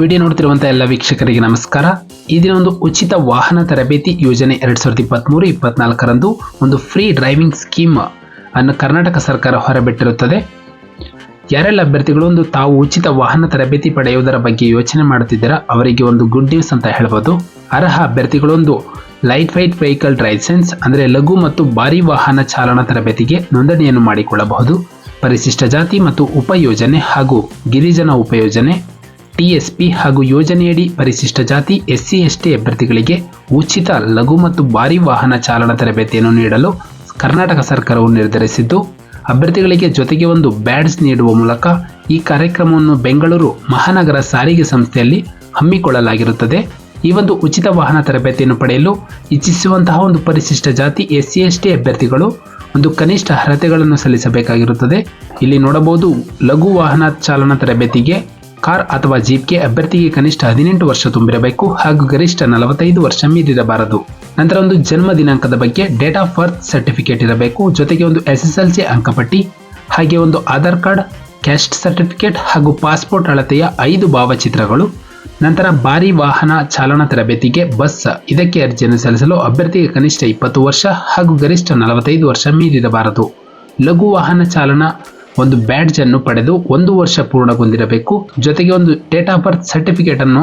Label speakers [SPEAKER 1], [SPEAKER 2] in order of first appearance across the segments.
[SPEAKER 1] Video ನೋಡ್ತಿರುವಂತಹ ಎಲ್ಲ ವೀಕ್ಷಕರಿಗೆ ನಮಸ್ಕಾರ. ಈ ದಿನ ಒಂದು ಉಚಿತ ವಾಹನ ತರಬೇತಿ ಯೋಜನೆ ಎರಡ್ ಸಾವಿರದ ಇಪ್ಪತ್ಮೂರು, ಇಪ್ಪತ್ನಾಲ್ಕರಂದು ಒಂದು ಫ್ರೀ ಡ್ರೈವಿಂಗ್ ಸ್ಕೀಮ್ ಅನ್ನು ಕರ್ನಾಟಕ ಸರ್ಕಾರ ಹೊರಬಿಟ್ಟಿರುತ್ತದೆ. ಯಾರೆಲ್ಲ ಅಭ್ಯರ್ಥಿಗಳು ಒಂದು ತಾವು ಉಚಿತ ವಾಹನ ತರಬೇತಿ ಪಡೆಯುವುದರ ಬಗ್ಗೆ ಯೋಚನೆ ಮಾಡುತ್ತಿದ್ದೀರಾ, ಅವರಿಗೆ ಒಂದು ಗುಡ್ ನ್ಯೂಸ್ ಅಂತ ಹೇಳ್ಬೋದು. ಅರ್ಹ ಅಭ್ಯರ್ಥಿಗಳೊಂದು light weight vehicle driving licence ಅಂದರೆ ಲಘು ಮತ್ತು ಭಾರಿ ವಾಹನ ಚಾಲನಾ ತರಬೇತಿಗೆ ನೋಂದಣಿಯನ್ನು ಮಾಡಿಕೊಳ್ಳಬಹುದು. ಪರಿಶಿಷ್ಟ ಜಾತಿ ಮತ್ತು ಉಪಯೋಜನೆ ಹಾಗೂ ಗಿರಿಜನ ಉಪಯೋಜನೆ ಟಿಎಸ್ಪಿ ಹಾಗೂ ಯೋಜನೆಯಡಿ ಪರಿಶಿಷ್ಟ ಜಾತಿ, ಎಸ್ಸಿ, ಎಸ್ಟಿ ಅಭ್ಯರ್ಥಿಗಳಿಗೆ ಉಚಿತ ಲಘು ಮತ್ತು ಭಾರಿ ವಾಹನ ಚಾಲನಾ ತರಬೇತಿಯನ್ನು ನೀಡಲು ಕರ್ನಾಟಕ ಸರ್ಕಾರವು ನಿರ್ಧರಿಸಿದ್ದು, ಅಭ್ಯರ್ಥಿಗಳಿಗೆ ಜೊತೆಗೆ ಒಂದು ಬ್ಯಾಡ್ಜ್ ನೀಡುವ ಮೂಲಕ ಈ ಕಾರ್ಯಕ್ರಮವನ್ನು ಬೆಂಗಳೂರು ಮಹಾನಗರ ಸಾರಿಗೆ ಸಂಸ್ಥೆಯಲ್ಲಿ ಹಮ್ಮಿಕೊಳ್ಳಲಾಗಿರುತ್ತದೆ. ಈ ಒಂದು ಉಚಿತ ವಾಹನ ತರಬೇತಿಯನ್ನು ಪಡೆಯಲು ಇಚ್ಛಿಸುವಂತಹ ಒಂದು ಪರಿಶಿಷ್ಟ ಜಾತಿ, ಎಸ್ಸಿ, ಎಸ್ಟಿ ಅಭ್ಯರ್ಥಿಗಳು ಒಂದು ಕನಿಷ್ಠ ಅರ್ಹತೆಗಳನ್ನು ಸಲ್ಲಿಸಬೇಕಾಗಿರುತ್ತದೆ. ಇಲ್ಲಿ ನೋಡಬಹುದು, ಲಘು ವಾಹನ ಚಾಲನಾ ತರಬೇತಿಗೆ ಕಾರ್ ಅಥವಾ ಜೀಪ್ಗೆ ಅಭ್ಯರ್ಥಿಗೆ ಕನಿಷ್ಠ ಹದಿನೆಂಟು ವರ್ಷ ತುಂಬಿರಬೇಕು ಹಾಗೂ ಗರಿಷ್ಠ ನಲವತ್ತೈದು ವರ್ಷ ಮೀರಿರಬಾರದು. ನಂತರ ಒಂದು ಜನ್ಮ ದಿನಾಂಕದ ಬಗ್ಗೆ ಡೇಟ್ ಆಫ್ ಬರ್ತ್ ಸರ್ಟಿಫಿಕೇಟ್ ಇರಬೇಕು. ಜೊತೆಗೆ ಒಂದು ಎಸ್ ಎಸ್ ಎಲ್ ಸಿ ಅಂಕಪಟ್ಟಿ, ಹಾಗೆ ಒಂದು ಆಧಾರ್ ಕಾರ್ಡ್, ಕ್ಯಾಸ್ಟ್ ಸರ್ಟಿಫಿಕೇಟ್ ಹಾಗೂ ಪಾಸ್ಪೋರ್ಟ್ ಅಳತೆಯ ಐದು ಭಾವಚಿತ್ರಗಳು. ನಂತರ ಭಾರಿ ವಾಹನ ಚಾಲನಾ ತರಬೇತಿಗೆ ಬಸ್, ಇದಕ್ಕೆ ಅರ್ಜಿಯನ್ನು ಸಲ್ಲಿಸಲು ಅಭ್ಯರ್ಥಿಗೆ ಕನಿಷ್ಠ ಇಪ್ಪತ್ತು ವರ್ಷ ಹಾಗೂ ಗರಿಷ್ಠ ನಲವತ್ತೈದು ವರ್ಷ ಮೀರಿರಬಾರದು. ಲಘು ವಾಹನ ಚಾಲನಾ ಒಂದು ಬ್ಯಾಡ್ಜ್ ಅನ್ನು ಪಡೆದು ಒಂದು ವರ್ಷ ಪೂರ್ಣಗೊಂಡಿರಬೇಕು. ಜೊತೆಗೆ ಒಂದು ಡೇಟ್ ಆಫ್ ಬರ್ತ್ ಸರ್ಟಿಫಿಕೇಟ್ ಅನ್ನು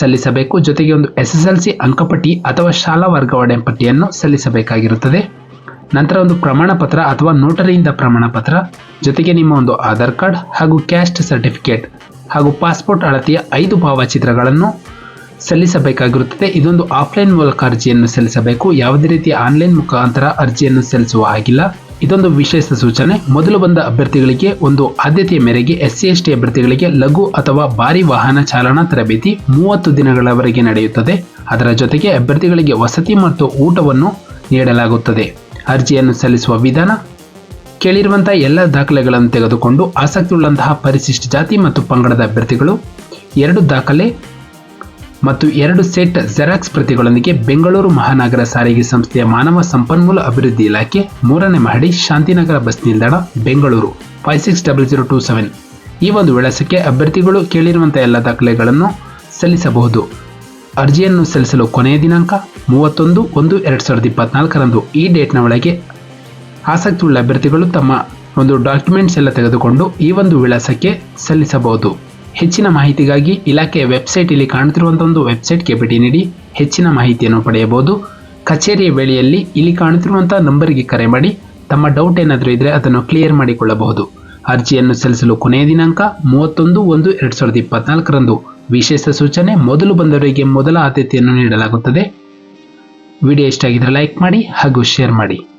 [SPEAKER 1] ಸಲ್ಲಿಸಬೇಕು. ಜೊತೆಗೆ ಒಂದು ಎಸ್ ಎಸ್ ಎಲ್ ಸಿ ಅಂಕಪಟ್ಟಿ ಅಥವಾ ಶಾಲಾ ವರ್ಗಾವಣೆ ಪಟ್ಟಿಯನ್ನು ಸಲ್ಲಿಸಬೇಕಾಗಿರುತ್ತದೆ. ನಂತರ ಒಂದು ಪ್ರಮಾಣ ಪತ್ರ ಅಥವಾ ನೋಟರಿಯಿಂದ ಪ್ರಮಾಣ ಪತ್ರ ಜೊತೆಗೆ ನಿಮ್ಮ ಒಂದು ಆಧಾರ್ ಕಾರ್ಡ್ ಹಾಗೂ ಕ್ಯಾಸ್ಟ್ ಸರ್ಟಿಫಿಕೇಟ್ ಹಾಗೂ ಪಾಸ್ಪೋರ್ಟ್ ಅಳತೆಯ ಐದು ಭಾವಚಿತ್ರಗಳನ್ನು ಸಲ್ಲಿಸಬೇಕಾಗಿರುತ್ತದೆ. ಇದೊಂದು ಆಫ್ಲೈನ್ ಮೂಲಕ ಅರ್ಜಿಯನ್ನು ಸಲ್ಲಿಸಬೇಕು. ಯಾವುದೇ ರೀತಿಯ ಆನ್ಲೈನ್ ಮುಖಾಂತರ ಅರ್ಜಿಯನ್ನು ಸಲ್ಲಿಸುವ ಹಾಗಿಲ್ಲ. ಇದೊಂದು ವಿಶೇಷ ಸೂಚನೆ. ಮೊದಲು ಬಂದ ಅಭ್ಯರ್ಥಿಗಳಿಗೆ ಒಂದು ಆದ್ಯತೆಯ ಮೇರೆಗೆ ಎಸ್ಸಿ ಎಸ್ ಟಿ ಅಭ್ಯರ್ಥಿಗಳಿಗೆ ಲಘು ಅಥವಾ ಭಾರಿ ವಾಹನ ಚಾಲನಾ ತರಬೇತಿ ಮೂವತ್ತು ದಿನಗಳವರೆಗೆ ನಡೆಯುತ್ತದೆ. ಅದರ ಜೊತೆಗೆ ಅಭ್ಯರ್ಥಿಗಳಿಗೆ ವಸತಿ ಮತ್ತು ಊಟವನ್ನು ನೀಡಲಾಗುತ್ತದೆ. ಅರ್ಜಿಯನ್ನು ಸಲ್ಲಿಸುವ ವಿಧಾನ, ಕೇಳಿರುವಂತಹ ಎಲ್ಲ ದಾಖಲೆಗಳನ್ನು ತೆಗೆದುಕೊಂಡು ಆಸಕ್ತಿ ಉಳ್ಳಂತಹ ಪರಿಶಿಷ್ಟ ಜಾತಿ ಮತ್ತು ಪಂಗಡದ ಅಭ್ಯರ್ಥಿಗಳು ಎರಡು ದಾಖಲೆ ಮತ್ತು ಎರಡು ಸೆಟ್ ಜೆರಾಕ್ಸ್ ಪ್ರತಿಗಳೊಂದಿಗೆ ಬೆಂಗಳೂರು ಮಹಾನಗರ ಸಾರಿಗೆ ಸಂಸ್ಥೆಯ ಮಾನವ ಸಂಪನ್ಮೂಲ ಅಭಿವೃದ್ಧಿ ಇಲಾಖೆ ಮೂರನೇ ಮಹಡಿ ಶಾಂತಿನಗರ ಬಸ್ ನಿಲ್ದಾಣ, Bengaluru. Five six double zero two seven ಈ ಒಂದು ವಿಳಾಸಕ್ಕೆ ಅಭ್ಯರ್ಥಿಗಳು ಕೇಳಿರುವಂತಹ ಎಲ್ಲ ದಾಖಲೆಗಳನ್ನು ಸಲ್ಲಿಸಬಹುದು. ಅರ್ಜಿಯನ್ನು ಸಲ್ಲಿಸಲು ಕೊನೆಯ ದಿನಾಂಕ ಮೂವತ್ತೊಂದು ಒಂದು ಎರಡು ಸಾವಿರದ ಇಪ್ಪತ್ನಾಲ್ಕರಂದು. ಈ ಡೇಟ್ನ ಒಳಗೆ ಆಸಕ್ತಿಯುಳ್ಳ ಅಭ್ಯರ್ಥಿಗಳು ತಮ್ಮ ಒಂದು ಡಾಕ್ಯುಮೆಂಟ್ಸ್ ಎಲ್ಲ ತೆಗೆದುಕೊಂಡು ಈ ಒಂದು ವಿಳಾಸಕ್ಕೆ ಸಲ್ಲಿಸಬಹುದು. ಹೆಚ್ಚಿನ ಮಾಹಿತಿಗಾಗಿ ಇಲಾಖೆಯ ವೆಬ್ಸೈಟ್ ಇಲ್ಲಿ ಕಾಣುತ್ತಿರುವಂತಹ ಒಂದು ವೆಬ್ಸೈಟ್ಗೆ ಭೇಟಿ ನೀಡಿ ಹೆಚ್ಚಿನ ಮಾಹಿತಿಯನ್ನು ಪಡೆಯಬಹುದು. ಕಚೇರಿಯ ವೇಳೆಯಲ್ಲಿ ಇಲ್ಲಿ ಕಾಣುತ್ತಿರುವಂತಹ ನಂಬರ್ಗೆ ಕರೆ ಮಾಡಿ ತಮ್ಮ ಡೌಟ್ ಏನಾದರೂ ಇದ್ದರೆ ಅದನ್ನು ಕ್ಲಿಯರ್ ಮಾಡಿಕೊಳ್ಳಬಹುದು. ಅರ್ಜಿಯನ್ನು ಸಲ್ಲಿಸಲು ಕೊನೆಯ ದಿನಾಂಕ ಮೂವತ್ತೊಂದು ಒಂದು ಎರಡು ಸಾವಿರದ ಇಪ್ಪತ್ನಾಲ್ಕರಂದು. ವಿಶೇಷ ಸೂಚನೆ, ಮೊದಲು ಬಂದವರಿಗೆ ಮೊದಲ ಆದ್ಯತೆಯನ್ನು ನೀಡಲಾಗುತ್ತದೆ. ವಿಡಿಯೋ ಇಷ್ಟ ಆಗಿದ್ರೆ ಲೈಕ್ ಮಾಡಿ ಹಾಗೂ ಶೇರ್ ಮಾಡಿ.